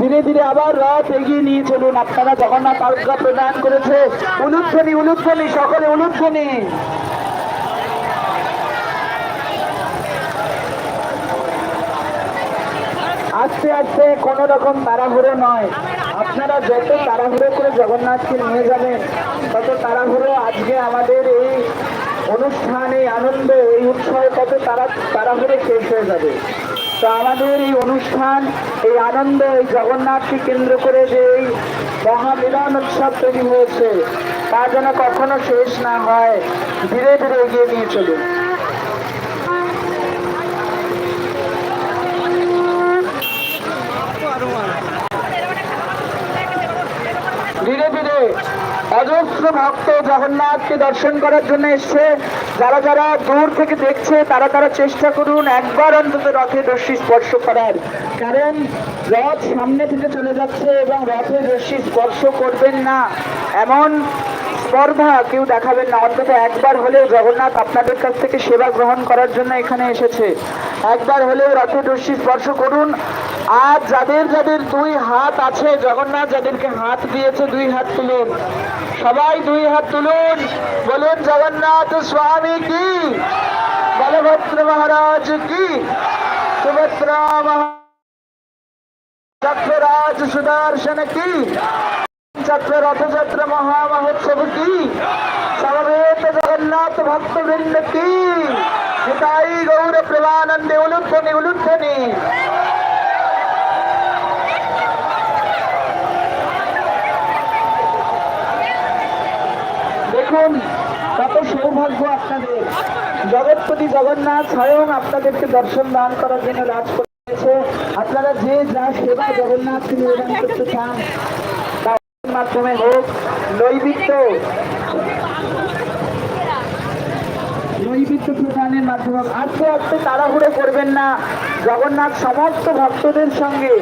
ধীরে ধীরে আবার রথ এগিয়ে নিয়ে চলুন। আপনারা জগন্নাথ আজ্ঞা প্রদান করেছে। উলুধ্বনি উলুধ্বনি সকলে উলুধ্বনি আস্তে আস্তে, কোনো রকম তাড়াহুড়ো নয়। আপনারা যত তাড়াহুড়ো করে জগন্নাথকে নিয়ে যাবেন, তত তাড়াহুড়ো আজকে আমাদের এই অনুষ্ঠান, আনন্দ, এই উৎসব তত তারা তাড়াহুড়ো শেষ হয়ে যাবে। তো আমাদের এই অনুষ্ঠান, এই আনন্দ, এই জগন্নাথকে কেন্দ্র করে যে এই মহামিলন উৎসব তৈরি হয়েছে, তা যেন কখনো শেষ না হয়, ধীরে ধীরে এগিয়ে নিয়ে চলুন। ধীরে ধীরে অজস্র ভক্ত জগন্নাথকে দর্শন করার জন্য এসছে। যারা যারা দূর থেকে দেখছে, তারা তারা চেষ্টা করুন একবার অন্তত রথে রশ্মি স্পর্শ করার। কারণ রথ সামনে থেকে চলে যাচ্ছে এবং রথে রশ্মি স্পর্শ করবেন না। এমন স্পর্ধা কেউ দেখাবেন না। অন্তত একবার হলেও জগন্নাথ আপনাদের কাছ থেকে সেবা গ্রহণ করার জন্য এখানে এসেছে। একবার হলেও রথের রশ্মি স্পর্শ করুন। আর যাদের যাদের দুই হাত আছে, জগন্নাথ যাদেরকে হাত দিয়েছে দুই হাত তুলুন। সবাই দুই হাত তুলুন। বলুন, জগন্নাথ স্বামী কি? বলভদ্র মহারাজ কি? সুভদ্রা চক্ররাজ সুদর্শন কি? চক্র মহা মহোৎসব কি? সমবেত জগন্নাথ ভক্তবৃন্দ কি? গৌর প্রেমানন্দে উলুধ্বনি উলুধ্বনি। দেখুন কত সৌভাগ্য আপনাদের। জগৎপতি জগন্নাথ স্বয়ং আপনাদেরকে দর্শন দান করার জন্য রাজ করেছে। আপনারা যে যা সেবা জগন্নাথকে নিবেদন করতে চান, তার মাধ্যমে হোক, নৈবিত্য। নৈবিত্য প্রদানের মাধ্যমে। আস্তে আস্তে তাড়াহুড়ো করবেন না। জগন্নাথ সমস্ত ভক্তদের সঙ্গে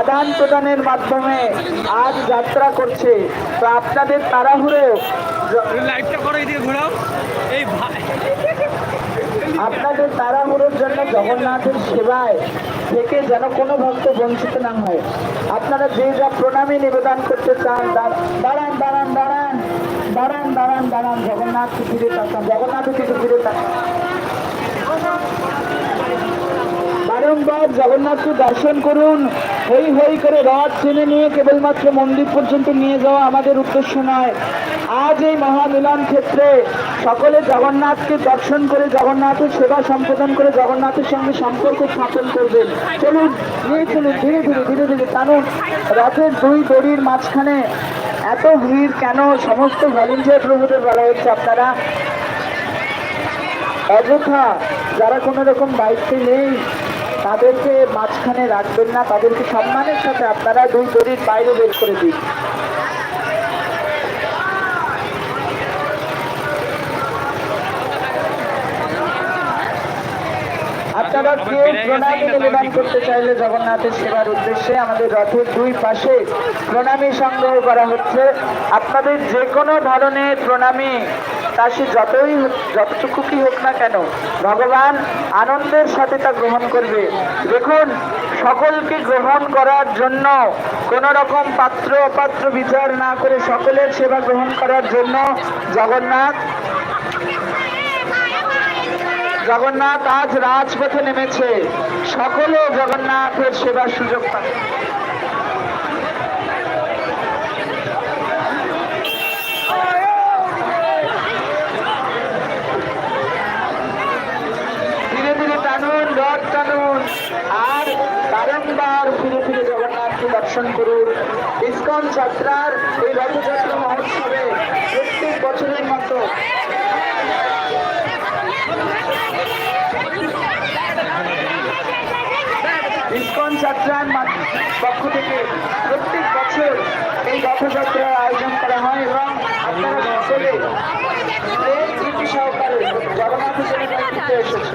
আদান প্রদানের মাধ্যমে আজ যাত্রা করছে। তো আপনাদের তাড়াহুড়ো ঘোরাও। এই আপনাদের তাড়াহুড়োর জন্য জগন্নাথের সেবায় থেকে যেন কোনো ভক্ত বঞ্চিত না হয়। আপনারা যে যা প্রণামী নিবেদন করতে চান দাঁড়ান দাঁড়ান দাঁড়ান। দাঁড়ান দাঁড়ান দাঁড়ান জগন্নাথকে ফিরে তাকান জগন্নাথের দিকে ফিরে বারংবার জগন্নাথকে দর্শন করুন, হই হই করে রথ টেনে নিয়ে কেবলমাত্র মন্দির পর্যন্ত নিয়ে যাওয়া আমাদের উদ্দেশ্য নয়। আজ এই মহামিলন ক্ষেত্রে সকলে জগন্নাথকে দর্শন করে, জগন্নাথের সেবা সম্পাদন করে, জগন্নাথের সঙ্গে সম্পর্ক স্থাপন করবেন। চলুন, নিয়ে চলুন, ধীরে ধীরে ধীরে ধীরে টানুন। রথের দুই দড়ির মাঝখানে এত ভিড় কেন? সমস্ত ভলেন্টিয়ার প্রভুদের বলা হচ্ছে আপনারা। অযথা যারা কোনো রকম দায়িত্বে নেই, তাদেরকে মাঝখানে রাখবেন না। তাদেরকে সম্মানের সাথে আপনারা দুই দড়ির বাইরে বের করে দিন। প্রণামী নিবেদন করতে চাইলে জগন্নাথের সেবার উদ্দেশ্যে আমাদের রথের দুই পাশে প্রণামী সংগ্রহ করা হচ্ছে। আপনাদের যে কোনো ধরনের প্রণামী তা সে যতই যতটুকু কি হোক না কেন ভগবান আনন্দের সাথে তা গ্রহণ করবে। দেখুন সকলকে গ্রহণ করার জন্য কোন রকম পাত্র অপাত্র বিচার না করে সকলের সেবা গ্রহণ করার জন্য জগন্নাথ জগন্নাথ আজ রাজপথে নেমেছে। সকলে জগন্নাথের সেবার সুযোগ পাবে। ধীরে ধীরে টানুন, রথ টানুন, আর বারংবার ফিরে ফিরে জগন্নাথকে দর্শন করুন। ইস্কন যাত্রার এই রথযাত্রা মহোৎসবে প্রত্যেক বছরের মতো ইস্কন যাত্রার মা- পক্ষ থেকে প্রত্যেক বছর এই রথযাত্রার আয়োজন করা হয় এবং আপনারা সকলে প্রীতি সহকারে জগন্নাথ দিতে এসেছে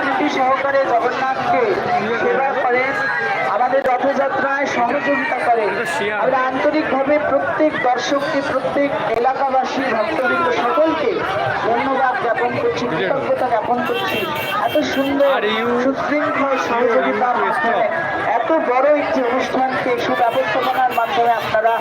প্রীতি সহকারে জগন্নাথকে সেবা করেন আমাদের রথযাত্রায় সহযোগিতা করেন। আমরা আন্তরিকভাবে প্রত্যেক দর্শককে প্রত্যেক এলাকাবাসী ভক্তবৃন্দ সকলকে করছি। এত সুন্দর এত বড় একটি অনুষ্ঠানকে সুব্যবস্থাপনার মাধ্যমে আপনারা